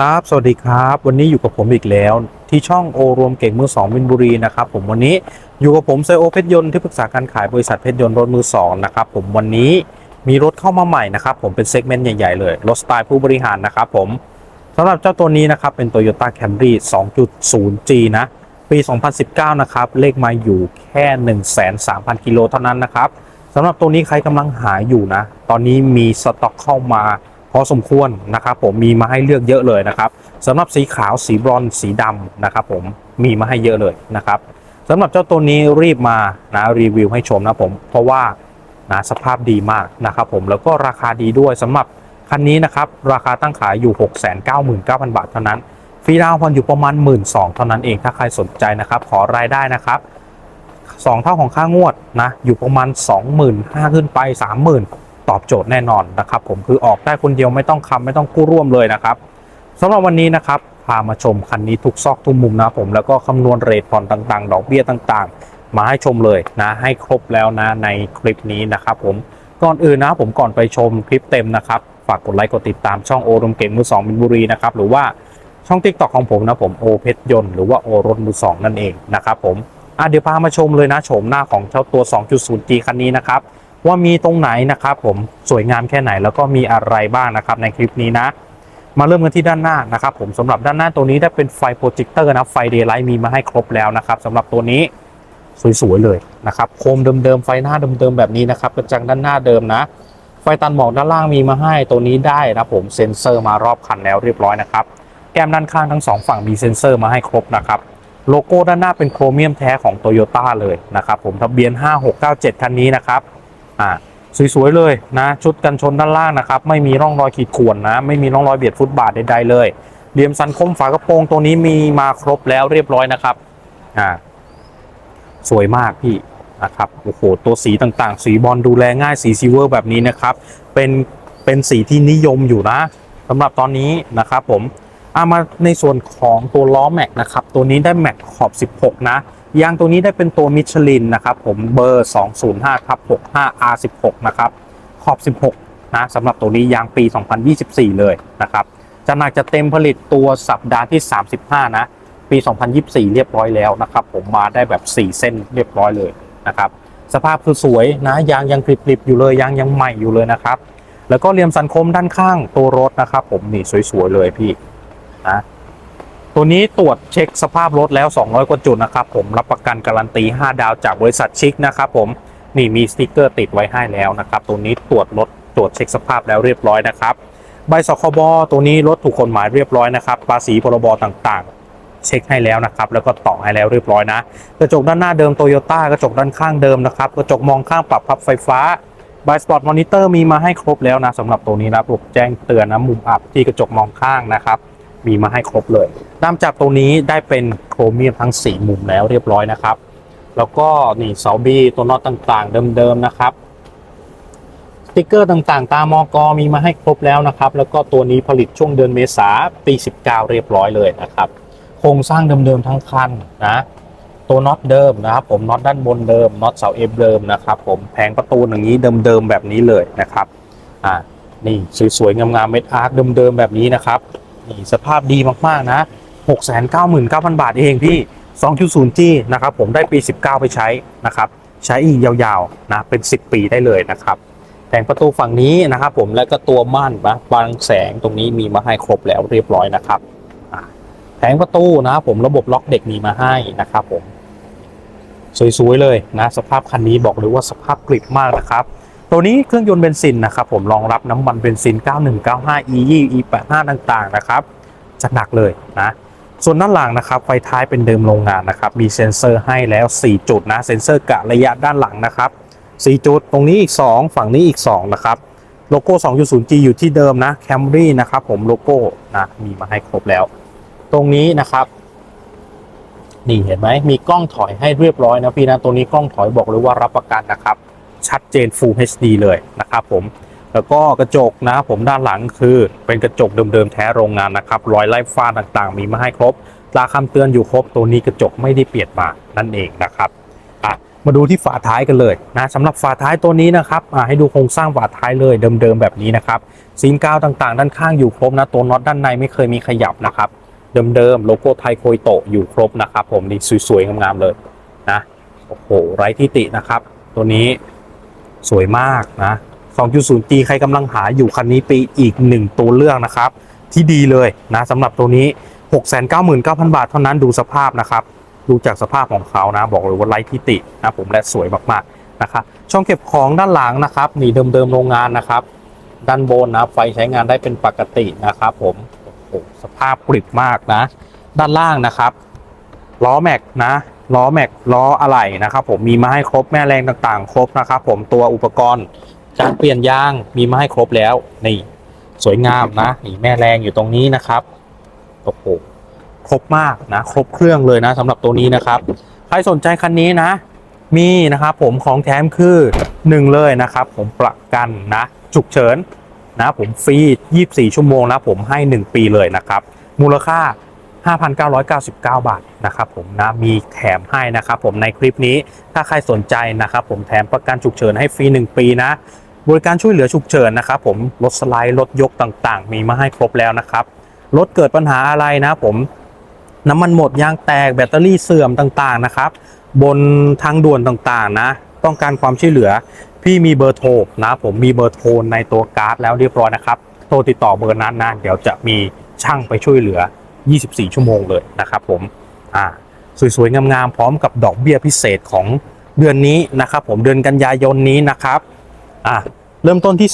ครับ สวัสดีครับ วันนี้อยู่กับผมอีกแล้ว ที่ช่องโอรวมเก่งมือสองมินบุรีนะครับผมวันนี้อยู่กับผมไซโอเพชรยนต์ที่ปรึกษาการขายบริษัทเพชรยนต์รถมือสองนะครับผมวันนี้มีรถเข้ามาใหม่นะครับผมเป็นเซกเมนต์ใหญ่ ๆ เลย รถสไตล์ผู้บริหารนะครับผมสำหรับเจ้าตัวนี้นะครับเป็น Toyota Camry 2.0G นะปี 2019 นะครับเลขมาอยู่แค่103,000 กิโลเท่านั้นนะครับสำหรับตัวนี้ใครกำลังหาอยู่นะตอนนี้มีสต็อกเข้ามา พอสมควรนะครับผมมีมาให้เลือกเยอะเลยนะครับสำหรับสีขาวสีบรอนสีดำนะครับผมมีมาให้เยอะเลยนะครับสำหรับเจ้าตัวนี้รีบมานะรีวิวให้ชมนะผมเพราะว่านะสภาพดีมากนะครับผมแล้วก็ราคาดีด้วยสำหรับคันนี้นะครับราคาตั้งขายอยู่ 699,000 บาทเท่านั้นฟรีดาวน์ผ่อนอยู่ประมาณ 1 2ื่นเท่านั้นเองถ้าใครสนใจนะครับ ขอรายได้นะครับ 2 เท่าของค่างวดนะอยู่ประมาณ 25,000 ขึ้นไป 30,000 ตอบโจทย์แน่นอนนะครับ ผมคือออกได้คนเดียวไม่ต้องคำไม่ต้องกู้ร่วมเลยนะครับสำหรับวันนี้นะครับพามาชมคันนี้ทุกซอกทุกมุมนะผมแล้วก็คำนวณเรทผ่อนต่างๆ ดอกเบี้ยต่างๆ มาให้ชมเลยนะให้ครบแล้วนะในคลิปนี้นะครับผมก่อนอื่นนะผมก่อนไปชมคลิปเต็มนะครับฝากกดไลค์กดติดตามช่องโอรมเก่งมือสองมินบุรีนะครับหรือว่าช่องทิกตอกของผมนะผมโอเพชรยนต์หรือว่าโอรถมือสองนั่นเองนะครับผมอะเดี๋ยวพามาชมเลยนะโฉมหน้าของเจ้าตัว 2.0G คันนี้นะครับ ว่ามีตรงไหนนะครับผมสวยงามแค่ไหนแล้วก็มีอะไรบ้างนะครับในคลิปนี้นะ มาเริ่มกันที่ด้านหน้านะครับผมสำหรับด้านหน้าตัวนี้ได้เป็นไฟโปรเจคเตอร์นะไฟเดย์ไลท์มีมาให้ครบแล้วนะครับสำหรับตัวนี้สวยๆเลยนะครับโคมเดิมๆไฟหน้าเดิมๆแบบนี้นะครับกระจังด้านหน้าเดิมนะ ไฟตันหมอกด้านล่างมีมาให้ตัวนี้ได้นะผมเซ็นเซอร์มารอบคันแล้วเรียบร้อยนะครับแก้มด้านข้างทั้งสองฝั่งมีเซ็นเซอร์มาให้ครบนะครับโลโก้ด้านหน้าเป็นโครเมียมแท้ของโตโยต้าเลยนะครับผมทะเบียน 5697 คันนี้นะครับ อ่าสวยๆเลยนะชุดกันชนด้านล่างนะครับ ไม่มีร่องรอยขีดข่วนนะ ไม่มีร่องรอยเบียดฟุตบาทใดๆเลยเหลี่ยมสันคมฝากระโปรงตัวนี้มีมาครบแล้วเรียบร้อยนะครับอ่าสวยมากพี่นะครับโอ้โหตัวสีต่างๆ สีบอลดูแลง่ายสีซิเวอร์แบบนี้นะครับ เป็นเป็นสีที่นิยมอยู่นะสำหรับตอนนี้นะครับผมอามาในส่วนของตัวล้อแม็กนะครับ ตัวนี้ได้แม็กขอบ 16 นะ ยางตัวนี้ได้เป็นตัวมิชลินนะครับผมเบอร์ 205ทับ65 R16 นะครับขอบ 16 นะสำหรับตัวนี้ยางปี 2024 เลยนะครับจะหนักจะเต็มผลิตตัวสัปดาห์ที่ 35 นะ ปี 2024 เรียบร้อยแล้วนะครับผมมาได้แบบ 4 เส้นเรียบร้อยเลยนะครับสภาพคือสวยนะยางยังกริบๆอยู่เลยยางยังใหม่อยู่เลยนะครับแล้วก็เหลี่ยมสันคมด้านข้างตัวรถนะครับผมนี่สวยๆเลยพี่นะ ตัวนี้ตรวจเช็คสภาพรถแล้ว 200 กว่าจุดนะครับผมรับประกันการันตี 5 ดาวจากบริษัทชิคนะครับผมนี่มีสติกเกอร์ติดไว้ให้แล้วนะครับตัวนี้ตรวจรถตรวจเช็คสภาพแล้วเรียบร้อยนะครับใบสคบตัวนี้รถถูกกฎหมายเรียบร้อยนะครับภาษีพรบต่างๆ เช็คให้แล้วนะครับ แล้วก็ต่อให้แล้วเรียบร้อยนะ กระจกด้านหน้าเดิมโตโยต้ากระจกด้านข้างเดิมนะครับกระจกมองข้างปรับพับไฟฟ้าบายสปอร์ตมอนิเตอร์มีมาให้ครบแล้วนะสำหรับตัวนี้นะระบบแจ้งเตือนนะมุมอับที่กระจกมองข้างนะครับ มีมาให้ครบเลย ตาจับตัวนี้ได้เป็นโครเมียมทั้ง 4 มุมแล้วเรียบร้อยนะครับ แล้วก็นี่เสาบีตัวน็อตต่างๆ เดิมๆนะครับสติกเกอร์ต่างๆ ตามอกอมีมาให้ครบแล้วนะครับ แล้วก็ตัวนี้ผลิตช่วงเดือนเมษาปี 19 เรียบร้อยเลยนะครับ โครงสร้างเดิมๆทั้งคันนะตัวน็อตเดิมนะครับผมน็อตด้านบนเดิมน็อตเสาเอฟเดิมนะครับผมแผงประตูอย่างนี้เดิมๆแบบนี้เลยนะครับอ่านี่สวยๆงามๆเม็ดอาร์คเดิมๆแบบนี้นะครับนี่สภาพดีมากๆนะ 699,000 บาทเองพี่ 2.0G นะครับผมได้ปี 19 ไปใช้นะครับ ใช้อีกยาวๆนะเป็น 10 ปีได้เลยนะครับแผงประตูฝั่งนี้นะครับผมและก็ตัวม่านนะบางแสงตรงนี้มีมาให้ครบแล้วเรียบร้อยนะครับแผงประตูนะครับผมระบบล็อกเด็กมีมาให้นะครับผมสวยๆเลยนะสภาพคันนี้บอกเลยว่าสภาพกริบมากนะครับตัวนี้เครื่องยนต์เบนซินนะครับผมรองรับน้ำมันเบนซิน 9195 E 20 E85 ต่างๆนะครับจะหนักเลยนะ ส่วนด้านหลังนะครับไฟท้ายเป็นเดิมโรงงานนะครับ มีเซ็นเซอร์ให้แล้ว 4 จุดนะ เซ็นเซอร์กะระยะด้านหลังนะครับ 4 จุด ตรงนี้อีก 2 ฝั่งนี้อีก 2 นะครับ โลโก้ 2.0G อยู่ที่เดิมนะ Camry นะครับผมโลโก้นะ มีมาให้ครบแล้ว ตรงนี้นะครับ นี่เห็นไหม มีกล้องถอยให้เรียบร้อยนะพี่นะ ตัวนี้กล้องถอยบอกเลยว่ารับประกันนะครับ ชัดเจน Full HD เลยนะครับผม แล้วก็กระจกนะผมด้านหลังคือเป็นกระจกเดิมๆแท้โรงงานนะครับรอยไล่ฟ้าต่างๆ มีมาให้ครบตราคำเตือนอยู่ครบตัวนี้กระจกไม่ได้เปลี่ยนมานั่นเองนะครับมาดูที่ฝาท้ายกันเลยนะสำหรับฝาท้ายตัวนี้นะครับอ่าให้ดูโครงสร้างฝาท้ายเลยเดิมๆแบบนี้นะครับซีนกาวต่างๆ ด้านข้างอยู่ครบนะตัวน็อตด้านในไม่เคยมีขยับนะครับเดิมๆโลโก้ไทยโคยโตอยู่ครบนะครับผมนี่สวยๆงามๆเลยนะโอ้โหไร้ที่ตินะครับ ตัวนี้สวยมากนะ 2.0G ใครกำลังหาอยู่คันนี้ปีอีกหนึ่งตัวเลือกนะครับ ที่ดีเลยนะสำหรับตัวนี้ 699,000 บาทเท่านั้นดูสภาพนะครับ ดูจากสภาพของเขานะ บอกเลยว่าไร้ที่ตินะผมและสวยมากๆนะครับช่องเก็บของด้านหลังนะครับนี่เดิมๆโรงงานนะครับ ด้านบนนะไฟใช้งานได้เป็นปกตินะครับ ผมโอ้โหสภาพกริบมากนะ ด้านล่างนะครับล้อแม็กนะล้อแม็กล้ออะไหล่นะครับผมมีมาให้ครบแม่แรงต่างๆ ครบนะครับผมตัวอุปกรณ์ การเปลี่ยนยางมีมาให้ครบแล้วนี่สวยงามนะนี่แม่แรงอยู่ตรงนี้นะครับโอ้โหครบมากนะ ครบเครื่องเลยนะสำหรับตัวนี้นะครับ ใครสนใจคันนี้นะ มีนะครับผมของแถมคือหนึ่งเลยนะครับ ผมประกันนะฉุกเฉินนะผมฟรี 24 ชั่วโมงนะผมให้ 1 ปีเลยนะครับ มูลค่า 5,999 บาทนะครับผมนะมีแถมให้นะครับผมในคลิปนี้ถ้าใครสนใจนะครับผมแถมประกันฉุกเฉินให้ฟรี 1 ปีนะ บริการช่วยเหลือฉุกเฉินนะครับผมรถสไลด์รถยกต่างๆ มีมาให้ครบแล้วนะครับรถเกิดปัญหาอะไรนะผมน้ำมันหมดยางแตกแบตเตอรี่เสื่อมต่างๆนะครับ บนทางด่วนต่างๆนะ ต้องการความช่วยเหลือ พี่มีเบอร์โทรนะ ผมมีเบอร์โทรในตัวการ์ดแล้วเรียบร้อยนะครับ โทรติดต่อเบอร์นั้นนะเดี๋ยวจะมีช่างไปช่วยเหลือ 24 ชั่วโมงเลยนะครับผมอ่าสวยๆงามๆพร้อมกับดอกเบี้ยพิเศษของเดือนนี้นะครับ ผมเดือนกันยายนนี้นะครับ อ่าเริ่มต้นที่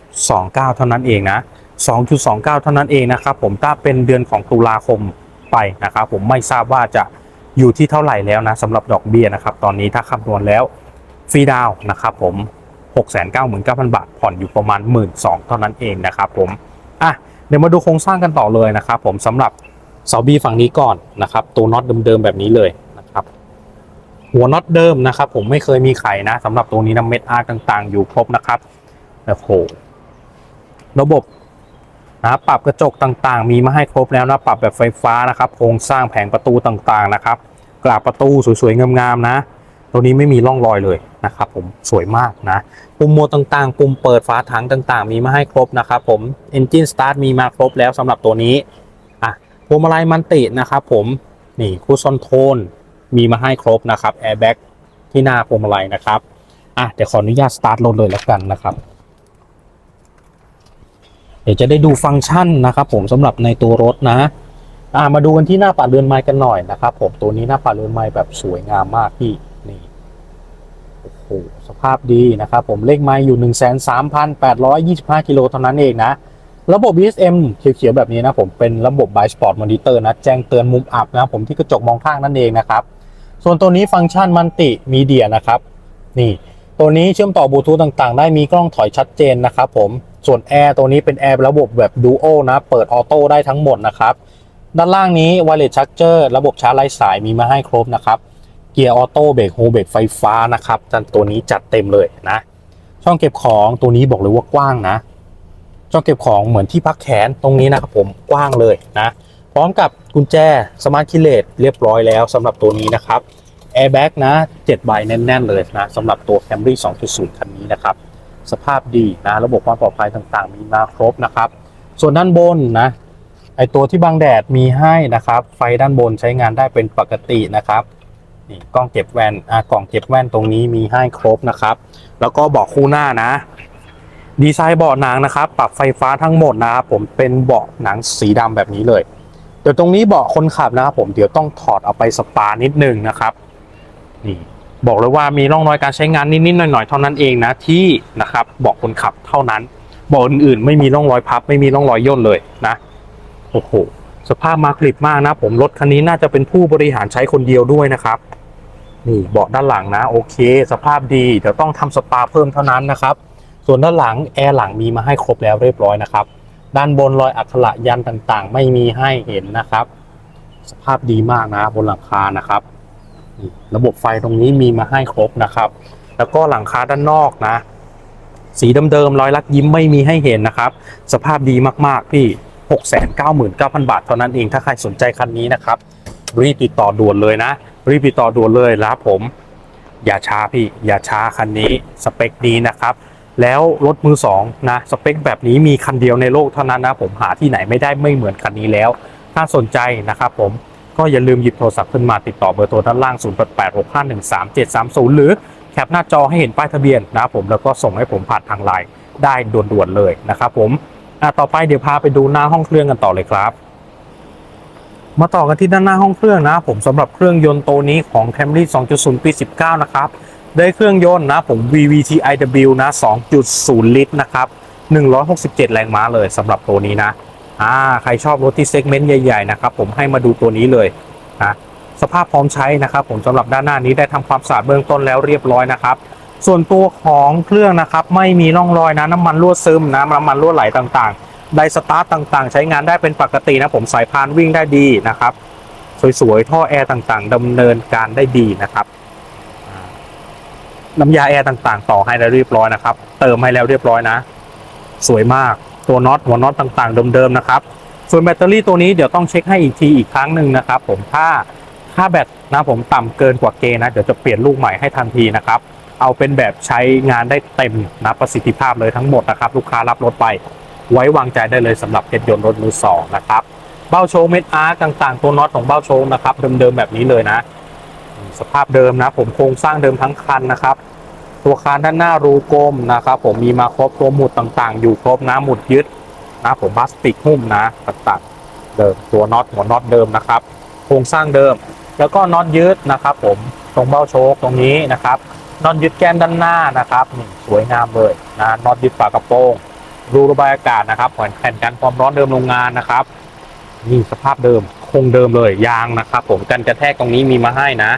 2.29 เท่านั้นเองนะ 2.29 เท่านั้นเองนะครับผมถ้าเป็นเดือนของตุลาคมไปนะครับผมไม่ทราบว่าจะอยู่ที่เท่าไหร่แล้วนะสำหรับดอกเบี้ยนะครับ ตอนนี้ถ้าคำนวณแล้วฟรีดาวนะครับผม 699,000 บาท ผ่อนอยู่ประมาณ 1 2ื่นเท่านั้นเองนะครับผมอะเดี๋ยวมาดูโครงสร้างกันต่อเลยนะครับผมสำหรับเสาบีฝั่งนี้ก่อนนะครับตัวน็อตเดิมๆแบบนี้เลย หัวน็อตเดิมนะครับ ผมไม่เคยมีไขนะสำหรับตัวนี้นะเม็ดอาร์ต่างๆ อยู่ครบนะครับโอ้โหระบบนะปรับกระจกต่างๆ มีมาให้ครบแล้วนะปรับแบบไฟฟ้านะครับโครงสร้างแผงประตูต่างๆนะครับกราบประตูสวยๆงามๆนะ ตัวนี้ไม่มีร่องรอยเลยนะครับ ผมสวยมากนะ ปุ่มโมต่างๆ ปุ่มเปิดฝาถังต่างๆ มีมาให้ครบนะครับผม Engine Start มีมาครบแล้วสำหรับตัวนี้อะพวงมาลัยมันตินะครับผมนี่คูซอนโทน มีมาให้ครบนะครับ Airbag ที่หน้าพวงมาลัยนะครับอะเดี๋ยวขออนุญาตสตาร์ทรถเลยแล้วกันนะครับ เดี๋ยวจะได้ดูฟังก์ชันนะครับ ผมสำหรับในตัวรถนะอ่ามาดูกันที่หน้าปัดเรือนไม้กันหน่อยนะครับ ผมตัวนี้หน้าปัดเรือนไม้แบบสวยงามมากพี่นี่โอ้โหสภาพดีนะครับผมเลขไม้อยู่ 1 3 8 2 5กิโลเท่านั้นเองนะ ระบบ BSM เขียวๆแบบนี้นะผมเป็นระบบ By Sport Monitor นะ แจ้งเตือนมุมอับนะผมที่กระจกมองข้างนั่นเองนะครับ ส่วนตัวนี้ฟังก์ชันมันติมีเดียนะครับ นี่ตัวนี้เชื่อมต่อบลูทูธต่างๆ ได้มีกล้องถอยชัดเจนนะครับผมส่วนแอร์ตัวนี้เป็นแอร์ระบบแบบดูโอนะ เปิดออโต้ได้ทั้งหมดนะครับ ด้านล่างนี้ Wireless Charger ระบบชาร์จไร้สายมีมาให้ครบนะครับ เกียร์ออโต้เบรกโฮเบรกไฟฟ้านะครับตัวนี้จัดเต็มเลยนะ ช่องเก็บของตัวนี้บอกเลยว่ากว้างนะ ช่องเก็บของเหมือนที่พักแขนตรงนี้นะครับผมกว้างเลยนะ พร้อมกับกุญแจสมาร์ทคิเลตเรียบร้อยแล้วสำหรับตัวนี้นะครับ แอร์แบ็กนะ7ใบแน่น ๆ เลยนะสำหรับตัว Camry 2.0 คันนี้นะครับ สภาพดีนะ ระบบความปลอดภัยต่างๆ มีมาครบนะครับ ส่วนด้านบนนะ ไอตัวที่บังแดดมีให้นะครับ ไฟด้านบนใช้งานได้เป็นปกตินะครับนี่กล้องเก็บแว่นอ่ากล่องเก็บแว่นตรงนี้มีให้ครบนะครับ แล้วก็เบาะคู่หน้านะ ดีไซน์เบาะหนังนะครับ ปรับไฟฟ้าทั้งหมดนะครับผมเป็นเบาะหนังสีดำแบบนี้เลย เดี๋ยวตรงนี้เบาะคนขับนะครับผมเดี๋ยวต้องถอดเอาไปสปานิดนึงนะครับ นี่บอกเลยว่ามีร่องรอยการใช้งานนิดๆหน่อยๆเท่านั้นเองนะที่นะครับบาะคนขับเท่านั้นบาะอื่นๆ ไม่มีร่องรอยพับ ไม่มีร่องรอยย่นเลยนะโอ้โหสภาพมากริบมากนะ ผมรถคันนี้น่าจะเป็นผู้บริหารใช้คนเดียวด้วยนะครับ นี่เบาะด้านหลังนะ โอเค สภาพดีเดี๋ยวต้องทำสปาเพิ่มเท่านั้นนะครับ ส่วนด้านหลังแอร์หลังมีมาให้ครบแล้วเรียบร้อยนะครับ ด้านบนรอยอักขระยันต่างๆ ไม่มีให้เห็นนะครับ สภาพดีมากนะ บนหลังคานะครับ ระบบไฟตรงนี้มีมาให้ครบนะครับ แล้วก็หลังคาด้านนอกนะ สีเดิมๆรอยลักยิ้มไม่มีให้เห็นนะครับ สภาพดีมากๆพี่ 699,000 บาทเท่านั้นเองถ้าใครสนใจคันนี้นะครับ รีบติดต่อด่วนเลยนะ รีบติดต่อด่วนเลยนะครับผม อย่าช้าพี่ อย่าช้าคันนี้สเปคนี้นะครับแล้วรถมือสองนะสเปคแบบนี้มีคันเดียวในโลกเท่านั้นนะผมหาที่ไหนไม่ได้ไม่เหมือนคันนี้แล้ว ถ้าสนใจนะครับผม ก็อย่าลืมหยิบโทรศัพท์ขึ้นมาติดต่อเบอร์โทรด้านล่าง 0886513730 หรือแคปหน้าจอให้เห็นป้ายทะเบียนนะครับผมแล้วก็ส่งให้ผมผ่านทางไลน์ได้ด่วนๆเลยนะครับผมต่อไปเดี๋ยวพาไปดูหน้าห้องเครื่องกันต่อเลยครับ มาต่อกันที่ด้านหน้าห้องเครื่องนะผมสำหรับเครื่องยนต์ตัวนี้ของ Camry 2.0 ปี 19 นะครับได้เครื่องยนต์นะผม VVT-iW นะ 2.0 ลิตรนะครับ 167 แรงม้าเลยสำหรับตัวนี้นะ อ่าใครชอบรถที่เซกเมนต์ใหญ่ๆนะครับผมให้มาดูตัวนี้เลยนะสภาพพร้อมใช้นะครับ ผมสำหรับด้านหน้านี้ได้ทำความสะอาดเบื้องต้นแล้วเรียบร้อยนะครับ ส่วนตัวของเครื่องนะครับ ไม่มีร่องรอยนะน้ำมันรั่วซึมนะน้ำมันรั่วไหลต่างๆไดสตาร์ตต่างๆ ใช้งานได้เป็นปกตินะผมสายพานวิ่งได้ดีนะครับสวยๆท่อแอร์ต่างๆดำเนินการได้ดีนะครับน้ำยาแอร์ต่างๆ ต่อให้แล้วเรียบร้อยนะครับ เติมให้แล้วเรียบร้อยนะ สวยมาก ตัวน็อตหัวน็อตต่างๆเดิมๆนะครับ ส่วนแบตเตอรี่ตัวนี้เดี๋ยวต้องเช็คให้อีกทีอีกครั้งหนึ่งนะครับผมถ้าถ้าแบตนะผมต่ำเกินกว่าเกณฑ์นะเดี๋ยวจะเปลี่ยนลูกใหม่ให้ทันทีนะครับเอาเป็นแบบใช้งานได้เต็มนะประสิทธิภาพเลยทั้งหมดนะครับ ลูกค้ารับรถไป ไว้วางใจได้เลยสำหรับเพชรยนต์รถมือสองนะครับเบ้าโชว์เม็ดอาร์ต่างๆ ตัวน็อตของเบ้าโชว์นะครับเดิมๆแบบนี้เลยนะ สภาพเดิมนะ ผมโครงสร้างเดิมทั้งคันนะครับ ตัวคานด้านหน้ารูกลมนะครับ ผมมีมาครบตัวหมุดต่างๆ อยู่ครบนะหมุดยึดนะผมพลาสติกหุ้มนะต่างๆเดิมตัวน็อตหัวน็อตเดิมนะครับโครงสร้างเดิม แล้วก็น็อตยึดนะครับ ผมตรงเบ้าโชคตรงนี้นะครับน็อตยึดแก้มด้านหน้านะครับนี่สวยงามเลยนะน็อตยึดฝากระโปรงรูระบายอากาศนะครับแผ่นกันความร้อนเดิมโรงงานนะครับนี่สภาพเดิมคงเดิมเลยยางนะครับ ผมกันกระแทกตรงนี้มีมาให้นะ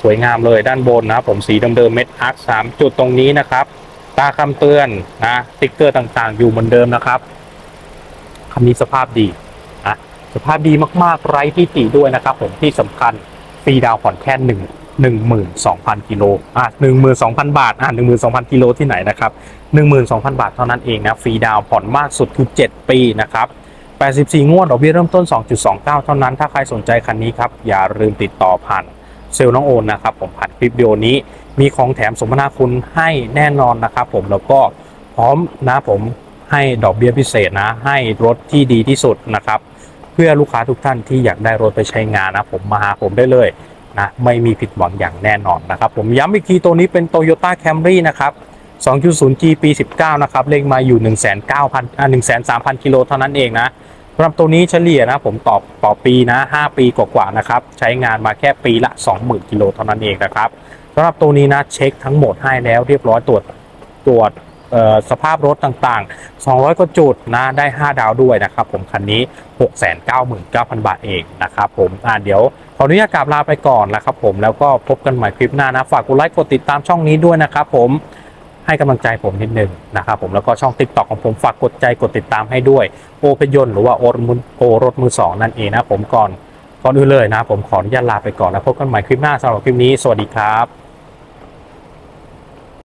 สวยงามเลยด้านบนนะครับผมสีเดิมๆเม็ดอาร์คสามจุดตรงนี้นะครับ ตาคำเตือนนะสติ๊กเกอร์ต่างๆ อยู่เหมือนเดิมนะครับคันนี้สภาพดีนะสภาพดีมากๆไร้ที่ติด้วยนะครับ ผมที่สำคัญฟรีดาวผ่อนแค่หนึ่งหนึ่งหมื่นสองพันกิโลอะหนึ่งหมื่นสองพันบาทอะหนึ่งหมื่นสองพันกิโลที่ไหนนะครับหนึ่งหมื่นสองพันบาทเท่านั้นเองนะฟรีดาวผ่อนมากสุดคือเจ็ดปีนะครับ84 งวดดอกเบี้ยเริ่มต้น 2.29 เท่านั้น ถ้าใครสนใจคันนี้ครับ อย่าลืมติดต่อผ่าน เซลล์น้องโอนนะครับผมผ่านคลิปวิดีโอนี้มีของแถมสมนาคุณให้แน่นอนนะครับผมแล้วก็พร้อมนะผมให้ดอกเบี้ยพิเศษนะ ให้รถที่ดีที่สุดนะครับ เพื่อลูกค้าทุกท่านที่อยากได้รถไปใช้งานนะผมมาหาผมได้เลยนะไม่มีผิดหวังอย่างแน่นอนนะครับ ผมย้ำอีกทีตัวนี้เป็น Toyota Camry นะครับ 2.0G ปี 19 นะครับ เลขมาอยู่ 19,000อ่า13,000 กิโลเท่านั้นเองนะำหรับตัวนี้เฉลี่ยนะผมตอบต่อปีนะ 5 ปีกว่าๆนะครับ ใช้งานมาแค่ปีละ 20,000กิโลเท่านั้นเองนะครับสำหรับตัวนี้นะเช็คทั้งหมดให้แล้วเรียบร้อยตรวจตรวจสภาพรถต่างๆ 200 กว่าจุดนะได้ 5 ดาวด้วยนะครับผมคันนี้ 699,000 บาทเองนะครับผมอ่าเดี๋ยวขออนุญาตกราบลาไปก่อนนะครับผมแล้วก็พบกันใหม่คลิปหน้านะ ฝากกดไลค์กดติดตามช่องนี้ด้วยนะครับผม ให้กำลังใจผมนิดนึงนะครับผมแล้วก็ช่องติ๊กต็อกของผมฝากกดใจกดติดตามให้ด้วยโอเพยนหรือว่าโอรมุนโอรถมือสองนั่นเองนะผมก่อนก่อนอื่นเลยนะผมขออนุญาตลาไปก่อนแล้วพบกันใหม่คลิปหน้าสำหรับคลิปนี้สวัสดีครับ